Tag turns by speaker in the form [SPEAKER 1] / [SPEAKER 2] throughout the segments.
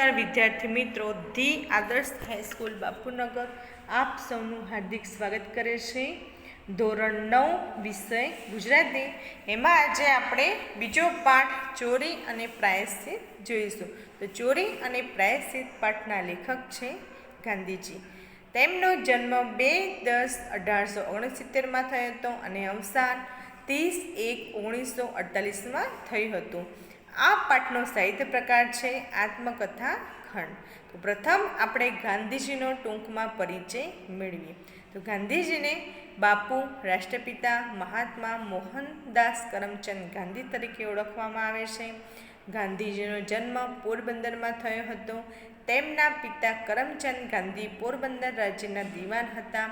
[SPEAKER 1] નમસ્કાર વિદ્યાર્થી મિત્રો. ધી આદર્શ હાઈસ્કૂલ બાપુનગર. આપ સૌનું હાર્દિક સ્વાગત કરે છે. ધોરણ નવ, વિષય ગુજરાતી. એમાં આજે આપણે બીજો પાઠ ચોરી અને પ્રાયશ્ચિત જોઈશું. તો ચોરી અને પ્રાયશ્ચિત પાઠના લેખક છે ગાંધીજી. તેમનો જન્મ બે દસ અઢારસો ઓગણસિત્તેરમાં થયો હતો અને અવસાન ત્રીસ એક ઓગણીસો અડતાલીસમાં થયું હતું. આ પાઠનો સાહિત્ય પ્રકાર છે આત્મકથા ખંડ. તો પ્રથમ આપણે ગાંધીજીનો ટૂંકમાં પરિચય મેળવીએ. તો ગાંધીજીને બાપુ, રાષ્ટ્રપિતા મહાત્મા મોહનદાસ કરમચંદ ગાંધી તરીકે ઓળખવામાં આવે છે. ગાંધીજીનો જન્મ પોરબંદરમાં થયો હતો. તેમના પિતા કરમચંદ ગાંધી પોરબંદર રાજ્યના દિવાન હતા.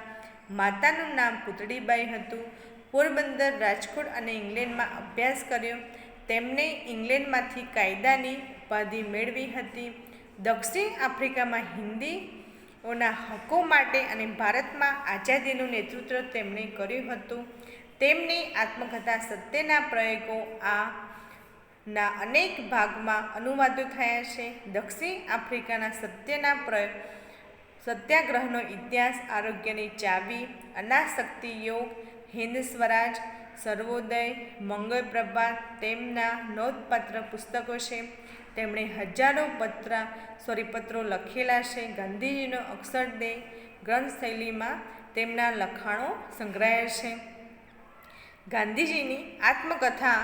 [SPEAKER 1] માતાનું નામ પુતળીબાઈ હતું. પોરબંદર રાજકોટ અને ઇંગ્લેન્ડમાં અભ્યાસ કર્યો. તેમણે ઇંગ્લેન્ડમાંથી કાયદાની ઉપાધિ મેળવી હતી. દક્ષિણ આફ્રિકામાં હિન્દીઓના હકો માટે અને ભારતમાં આઝાદીનું નેતૃત્વ તેમણે કર્યું હતું. તેમની આત્મકથા સત્યના પ્રયોગો આ ના અનેક ભાગમાં અનુવાદો થયા છે. દક્ષિણ આફ્રિકાના સત્યના પ્રયોગ, સત્યાગ્રહનો ઇતિહાસ, આરોગ્યની ચાવી, અનાશક્તિ યોગ, હિન્દ સ્વરાજ સર્વોદય મંગળ પ્રભાત તેમના નોંધપાત્ર પુસ્તકો છે. તેમણે હજારો પત્ર સોરી પત્રો લખેલા છે. ગાંધીજીનો અક્ષરદેહ ગ્રંથ શૈલીમાં તેમના લખાણો સંગ્રહાય છે. ગાંધીજીની આત્મકથા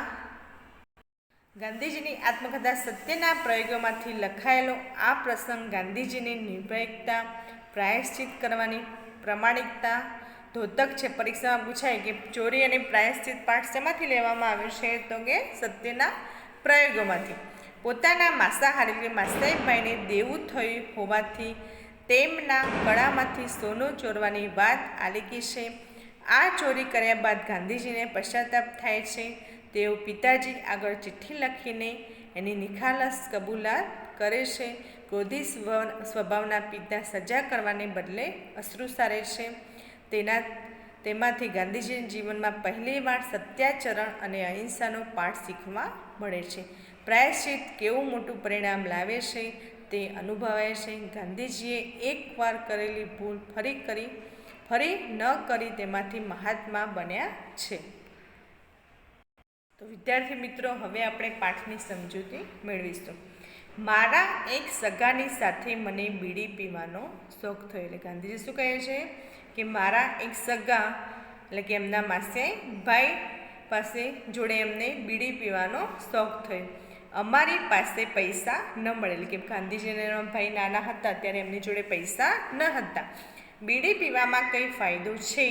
[SPEAKER 1] ગાંધીજીની આત્મકથા સત્યના પ્રયોગોમાંથી લખાયેલો, આ પ્રસંગ ગાંધીજીની નિર્ભયતા, પ્રાયશ્ચિત કરવાની, પ્રમાણિકતા ધોતક છે, પરીક્ષામાં પૂછાય કે ચોરી અને પ્રાયશ્ચિત પાઠ શેમાંથી લેવામાં આવ્યો છે તો કે સત્યના પ્રયોગોમાંથી. પોતાના માંસાહારી એટલે દેવું થયું હોવાથી તેમના ગળામાંથી સોનું ચોરવાની વાત આલેખી છે. આ ચોરી કર્યા બાદ ગાંધીજીને પશ્ચાતાપ થાય છે. તેઓ પિતાજી આગળ ચિઠ્ઠી લખીને એની નિખાલસ કબૂલાત કરે છે. ક્રોધી સ્વભાવના પિતા સજા કરવાને બદલે અશ્રુ સારે છે. તેના, તેમાંથી ગાંધીજીના જીવનમાં પહેલીવાર સત્યાચરણ અને અહિંસાનો પાઠ શીખવા મળે છે. પ્રાયશ્ચિત કેવું મોટું પરિણામ લાવે છે તે અનુભવાય છે. ગાંધીજીએ એકવાર કરેલી ભૂલ ફરી કરી, ફરી ન કરી તેમાંથી મહાત્મા બન્યા છે. તો વિદ્યાર્થી મિત્રો, હવે આપણે પાઠની સમજૂતી મેળવીશું. મારા એક સગાની સાથે મને બીડી પીવાનો શોખ થયો. એટલે ગાંધીજી શું કહે છે? કે મારા એક સગા, એટલે કે એમના માસિયાઈ ભાઈ પાસે જોડે એમને બીડી પીવાનો શોખ થયો. અમારી પાસે પૈસા ન મળે એટલે કે ગાંધીજીને ભાઈ નાના હતા, ત્યારે એમની જોડે પૈસા ન હતા. બીડી પીવામાં કંઈ ફાયદો છે?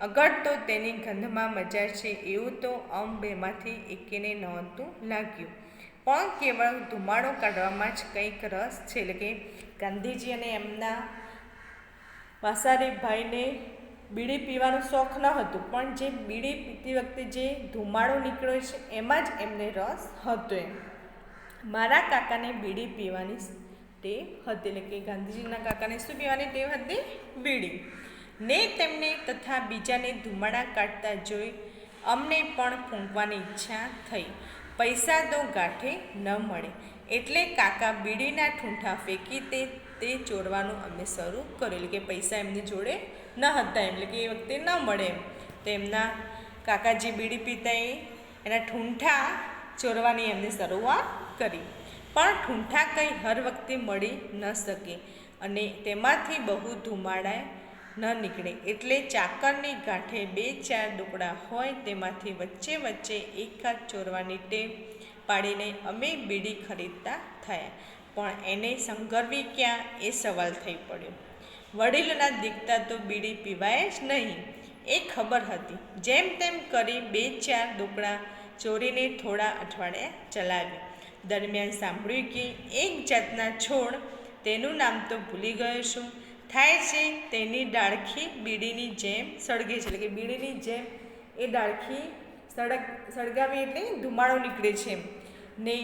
[SPEAKER 1] અગર તો તેની ગંધમાં મજા છે, એવું તો અમ બેમાંથી એકેને નહોતું લાગ્યું. પણ કેવળ ધુમાડો કાઢવામાં જ કંઈક રસ છે. એટલે કે ગાંધીજી અને એમના વાસારી ભાઈને બીડી પીવાનો શોખ ન હતો, પણ જે બીડી પીતી વખતે જે ધુમાડો નીકળ્યો છે, એમાં જ એમને રસ હતો એમ. મારા કાકાને બીડી પીવાની ટેવ હતી, એટલે કે ગાંધીજીના કાકાને શું પીવાની ટેવ હતી? બીડી. ને તેમને તથા બીજાને ધુમાડા કાઢતા જોઈ અમને પણ ફૂંકવાની ઈચ્છા થઈ. પૈસા તો ગાંઠે ન મળે. એટલે કાકા બીડીના ઠૂંઠા ફેંકી તે તે ચોરવાનું અમે શરૂ કરેલું કે પૈસા એમની જોડે ન હતા, એટલે કે એ વખતે ન મળે તો એમના કાકાજી બીડી પીતા એના ઠૂંઠા ચોરવાની એમની શરૂઆત કરી. પણ ઠૂંઠા કંઈ હર વખતે મળી ન શકે અને તેમાંથી બહુ ધુમાડા ન નીકળે. એટલે ચાકરની ગાંઠે બે ચાર દુકડા હોય તેમાંથી વચ્ચે વચ્ચે એકાદ ચોરવાની ટેવ પાડીને અમે બીડી ખરીદતા થયા. પણ એને સંગરવી ક્યાં એ સવાલ થઈ પડ્યો. વડીલોના દીકતા તો બીડી પીવાય જ નહીં. એ ખબર હતી. જેમ તેમ કરી બે ચાર દુકડા ચોરીને થોડા અઠવાડિયા ચલાવ્યા દરમિયાન સાંભળ્યું કે એક જાતના છોડ તેનું નામ તો ભૂલી ગયો છું. થાય છે તેની ડાળખી બીડીની જેમ સળગે છે. એટલે કે બીડીની જેમ એ ડાળખી સળગ, સળગાવી એટલે ધુમાડો નીકળે છે ને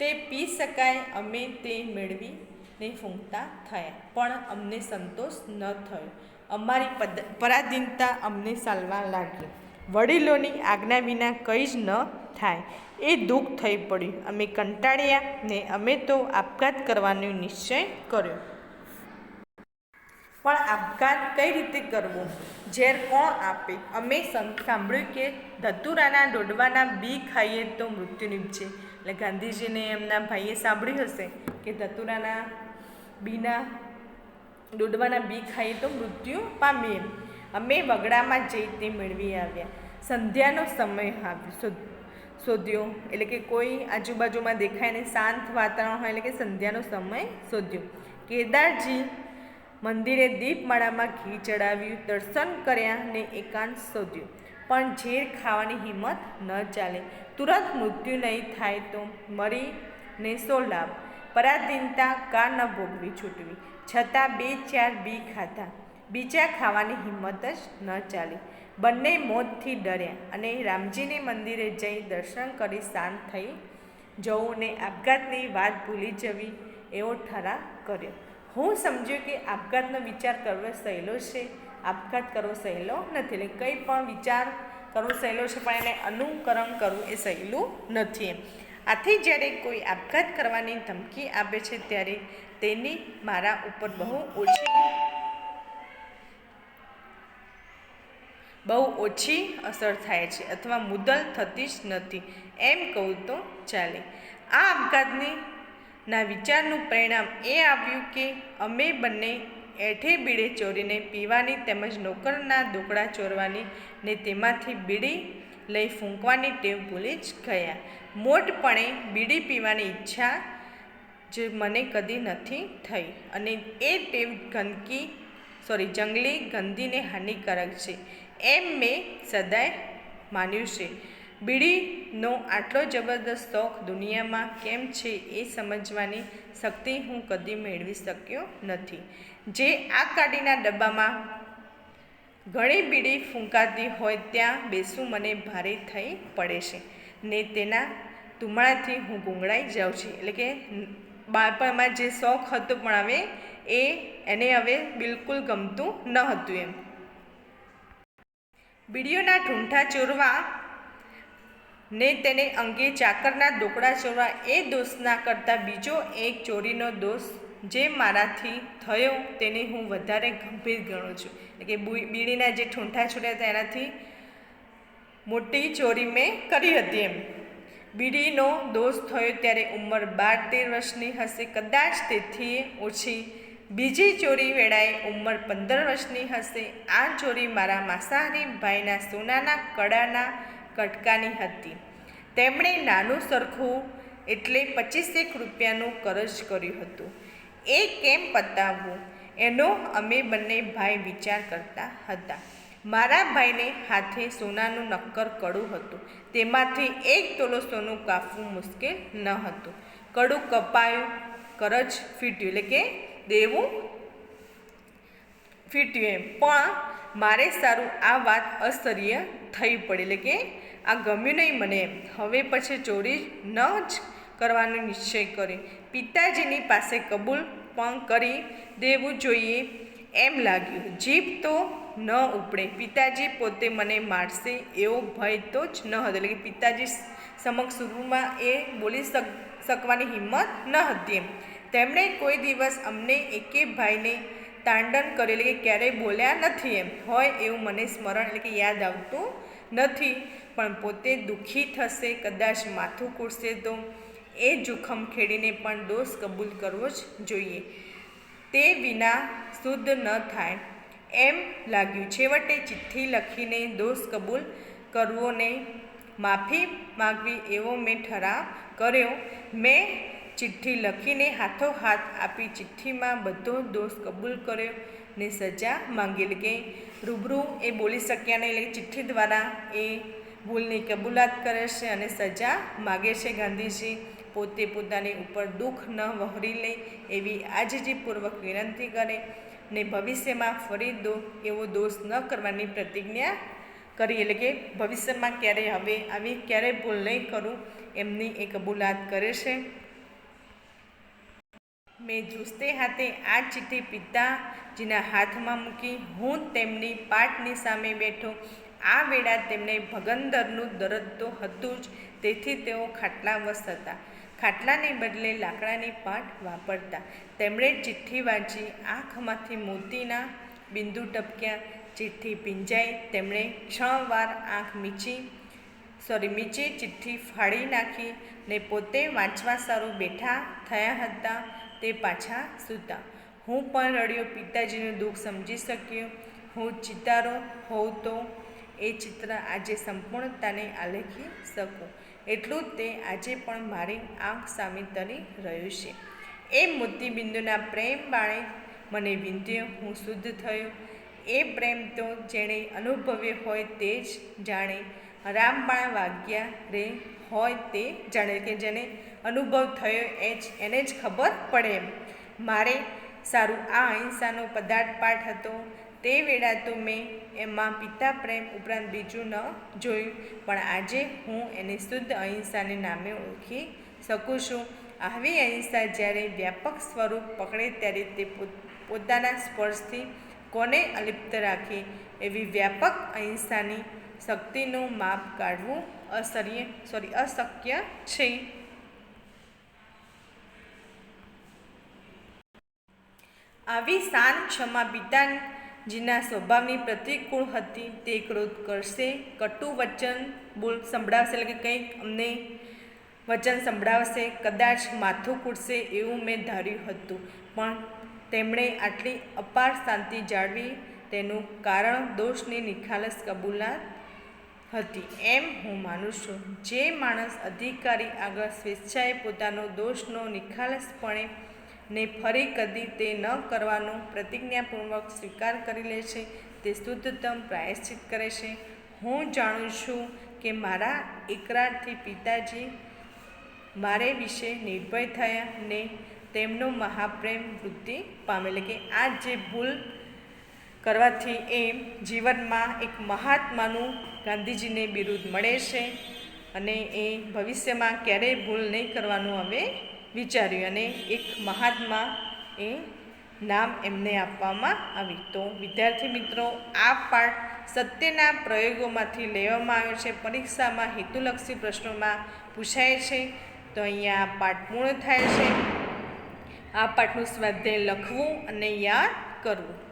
[SPEAKER 1] તે પી શકાય, અમે તે મેળવી ને ફૂંકતા થયા. પણ અમને સંતોષ ન થયો. અમારી પદ, પરાધીનતા અમને સાલવા લાગી. વડીલોની આજ્ઞા વિના કંઈ જ ન થાય. એ દુઃખ થઈ પડ્યું. અમે કંટાળ્યા ને અમે તો આપઘાત કરવાનો નિશ્ચય કર્યો. પણ આપઘાત કઈ રીતે કરવો? ઝેર કોણ આપે? અમે સાંભળ્યું કે ધતુરાના દોડવાના બી ખાઈએ તો મૃત્યુ નીપજે. એટલે ગાંધીજીને એમના ભાઈએ સાંભળ્યું હશે કે ધતુરાના બીના દોડવાના બી ખાઈએ તો મૃત્યુ પામીએ. એમ અમે વગડામાં જઈ તે મેળવી આવ્યા. સંધ્યાનો સમય આવ્યો. શોધ્યો. એટલે કે કોઈ આજુબાજુમાં દેખાય ને શાંત વાતાવરણ હોય એટલે કે સંધ્યાનો સમય શોધ્યો. કેદારજી મંદિરે દીપમાળામાં ઘી ચડાવ્યું, દર્શન કર્યા ને એકાંત શોધ્યું. પણ ઝેર ખાવાની હિંમત ન ચાલે. તુરંત મૃત્યુ નહીં થાય તો મરી ને સો લાભ. પરાધીનતા કા ન ભોગવી છૂટવી. છતાં બે ચાર બી ખાધા. બીજા ખાવાની હિંમત જ ન ચાલી. બંને મોતથી ડર્યા અને રામજીને મંદિરે જઈ દર્શન કરી શાંત થઈ જવું ને આપઘાતની વાત ભૂલી જવી એવો ઠરાવ કર્યો. હું સમજ્યું કે આપઘાતનો વિચાર કરવો સહેલો છે. આપઘાત કરવો સહેલો નથી એટલે કંઈ પણ વિચાર કરવો સહેલો છે, પણ એને અનુકરણ કરવું એ સહેલું નથી આથી જ્યારે કોઈ આપઘાત કરવાની ધમકી આપે છે, ત્યારે તેની મારા ઉપર બહુ ઓછી બહુ ઓછી અસર થાય છે અથવા મુદલ થતી જ નથી. એમ કહું તો ચાલે. આ આપઘાતની ના વિચારનું પરિણામ એ આવ્યું કે અમે બંને એઠે બીડે ચોરીને પીવાની તેમજ નોકરના દુકડા ચોરવાની ને તેમાંથી બીડી લઈ ફૂંકવાની ટેવ ભૂલી જ ગયા. મોટપણે બીડી પીવાની ઈચ્છા જે મને કદી નથી થઈ અને એ ટેવ ગંદકી સોરી જંગલી ગંદીને હાનિકારક છે એમ મેં સદાય માન્યું છે. બીડીનો આટલો જબરદસ્ત શોખ દુનિયામાં કેમ છે એ સમજવાની શક્તિ હું કદી મેળવી શક્યો નથી. જે આ કાઢીના ડબ્બામાં ઘણી બીડી ફૂંકાતી હોય ત્યાં બેસવું મને ભારે થઈ પડે છે. ને તેના ધુમાડાથી હું ગુંગળાઈ જાઉં છું. એટલે કે બાળપણમાં જે શોખ હતો પણ હવે એ એને હવે બિલકુલ ગમતું ન હતું એમ. બીડીઓના ઠૂંઠા ચોરવા ને તેને અંગે ચાકરના દોકડા ચોરવા એ દોષના કરતાં બીજો એક ચોરીનો દોષ જે મારાથી થયો તેને હું વધારે ગંભીર ગણું છું. એટલે કે બીડીના જે ઠૂંઠા છોડ્યા હતા એનાથી મોટી ચોરી મેં કરી હતી એમ. બીડીનો દોષ થયો ત્યારે ઉંમર બાર તેર વર્ષની હશે. કદાચ તેથી ઓછી. બીજી ચોરી વેળાએ ઉંમર પંદર વર્ષની હશે. આ ચોરી મારા માંસાહારી ભાઈના સોનાના કડાના કટકાની હતી. તેમણે નાનું સરખું એટલે પચીસેક રૂપિયાનું કરજ કર્યું હતું. એ કેમ પતાવવું? એનો અમે બંને ભાઈ વિચાર કરતા હતા. મારા ભાઈને હાથે સોનાનું નક્કર કડું હતું. તેમાંથી એક તોલો સોનું કાપવું મુશ્કેલ ન હતું. કડું કપાયું, કરજ ફીટ્યું, એટલે કે દેવું ફીટ્યું એમ. પણ મારે સારું આ વાત અસહ્ય થઈ પડી, એટલે કે આ ગમ્યું નહીં મને હવે પછી ચોરી ન જ કરવાનો નિશ્ચય કર્યો પિતાજીની પાસે કબૂલ પણ કરી દેવું જોઈએ એમ લાગ્યું. જીભ તો ન ઉપડે. પિતાજી પોતે મને મારશે એવો ભય તો જ ન હતો. એટલે કે પિતાજી સમક્ષ શરૂમાં એ બોલી શક, શકવાની હિંમત ન હતી એમ. તેમણે કોઈ દિવસ અમને એકે ભાઈને તાંડન કર્યું. એટલે કે ક્યારેય બોલ્યા નથી એમ. હોય એવું મને સ્મરણ, એટલે કે યાદ આવતું નથી. પણ પોતે દુઃખી થશે, કદાચ માથું કૂટશે તો એ જોખમ ખેડીને પણ દોષ કબૂલ કરવો જ જોઈએ. તે વિના શુદ્ધ ન થાય. એમ લાગ્યું. છેવટે ચિઠ્ઠી લખીને દોષ કબૂલ કરવો ને માફી માગવી એવો મેં ઠરાવ કર્યો. મેં ચિઠ્ઠી લખીને હાથોહાથ આપી ચિઠ્ઠીમાં બધો દોષ કબૂલ કર્યો ને સજા માંગી એટલે કે રૂબરૂ એ બોલી શક્યા નહીં. એટલે ચિઠ્ઠી દ્વારા એ ભૂલની કબૂલાત કરે છે અને સજા માગે છે ગાંધીજી. પોતે પોતાની ઉપર દુઃખ ન વહોરી લે એવી આજીજીપૂર્વક વિનંતી કરે ને ભવિષ્યમાં ફરી દો એવો દોષ ન કરવાની પ્રતિજ્ઞા કરી. એટલે કે ભવિષ્યમાં ક્યારેય હવે આવી ક્યારેય ભૂલ નહીં કરું એમની એ કબૂલાત કરે છે. મેં જુસ્તે હાથે આ ચિઠ્ઠી પિતાજીના હાથમાં મૂકી. હું તેમની પાટની સામે બેઠો. આ વેળા તેમને ભગંદરનું દરદ તો હતું જ. તેથી તેઓ ખાટલાવશ હતા ખાટલાને બદલે લાકડાની પાટ વાપરતા. તેમણે ચિઠ્ઠી વાંચી. આંખમાંથી મોતીના બિંદુ ટપક્યા. ચિઠ્ઠી પીંજાઈ તેમણે છ વાર આંખ મીચી સોરી મીચી ચિઠ્ઠી ફાડી નાખી ને પોતે વાંચવા સારું બેઠા થયા હતા તે પાછા સૂતા. હું પણ રડ્યો, પિતાજીનું દુઃખ સમજી શક્યો. હું ચિતારો હોઉં તો એ ચિત્ર આજે સંપૂર્ણતાને આલેખી શકું. એટલું જ તે આજે પણ મારી આંખ સામે તરી રહ્યું છે. એ મોતીબિંદુના પ્રેમ બાણે મને વિંધ્યો, હું શુદ્ધ થયો. એ પ્રેમ તો જેણે અનુભવ્યો હોય તે જ જાણે. રામબાણ વાગ્યા રે હોય તે જાણે કે જેને અનુભવ થયો એ જ, એને જ ખબર પડે મારે સારું, આ અહિંસાનો પદાર્થ પાઠ હતો. તે વેળા તો મેં એમાં પિતા પ્રેમ ઉપરાંત બીજું ન જોયું. પણ આજે હું એને શુદ્ધ અહિંસાને નામે ઓળખી શકું છું. આવી અહિંસા જ્યારે વ્યાપક સ્વરૂપ પકડે ત્યારે તે પોતાના સ્પર્શથી કોને અલિપ્ત રાખે એવી વ્યાપક અહિંસાની શક્તિનું માપ કાઢવું અસર્ય સોરી અશક્ય છે. આવી શાન ક્ષમા પિતાજીના સ્વભાવની પ્રતિકૂળ હતી તે ક્રોધ કરશે. કટુ વચન બોલ સંભળાવશે એટલે કે કંઈક અમને વચન સંભળાવશે. કદાચ માથું કૂટશે એવું મેં ધાર્યું હતું. પણ તેમણે આટલી અપાર શાંતિ જાળવી તેનું કારણ દોષની નિખાલસ કબૂલાત હતી. એમ હું માનું છું. જે માણસ અધિકારી આગળ સ્વેચ્છાએ પોતાનો દોષનો નિખાલસપણે ને ફરી કદી તે ન કરવાનો પ્રતિજ્ઞાપૂર્વક સ્વીકાર કરી લે છે. તે શુદ્ધતમ પ્રાયશ્ચિત કરે છે. હું જાણું છું કે મારા એકરારથી પિતાજી મારે વિશે નિર્ભય થયા ને તેમનો મહાપ્રેમ વૃદ્ધિ પામે. કે આ જે ભૂલ કરવાથી એ જીવનમાં એક મહાત્માનું ગાંધીજીને બિરુદ મળે છે અને એ ભવિષ્યમાં ક્યારેય ભૂલ નહીં કરવાનું હવે વિચાર્યું અને એક મહાત્મા એ નામ એમને આપવામાં આવ્યું તો વિદ્યાર્થી મિત્રો, આ પાઠ સત્યના પ્રયોગોમાંથી લેવામાં આવ્યો છે. પરીક્ષામાં હેતુલક્ષી પ્રશ્નોમાં પૂછાય છે. તો અહીંયા આ પાઠ પૂર્ણ થાય છે. આ પાઠનું સ્વાધ્યાય લખવું અને યાદ કરવું.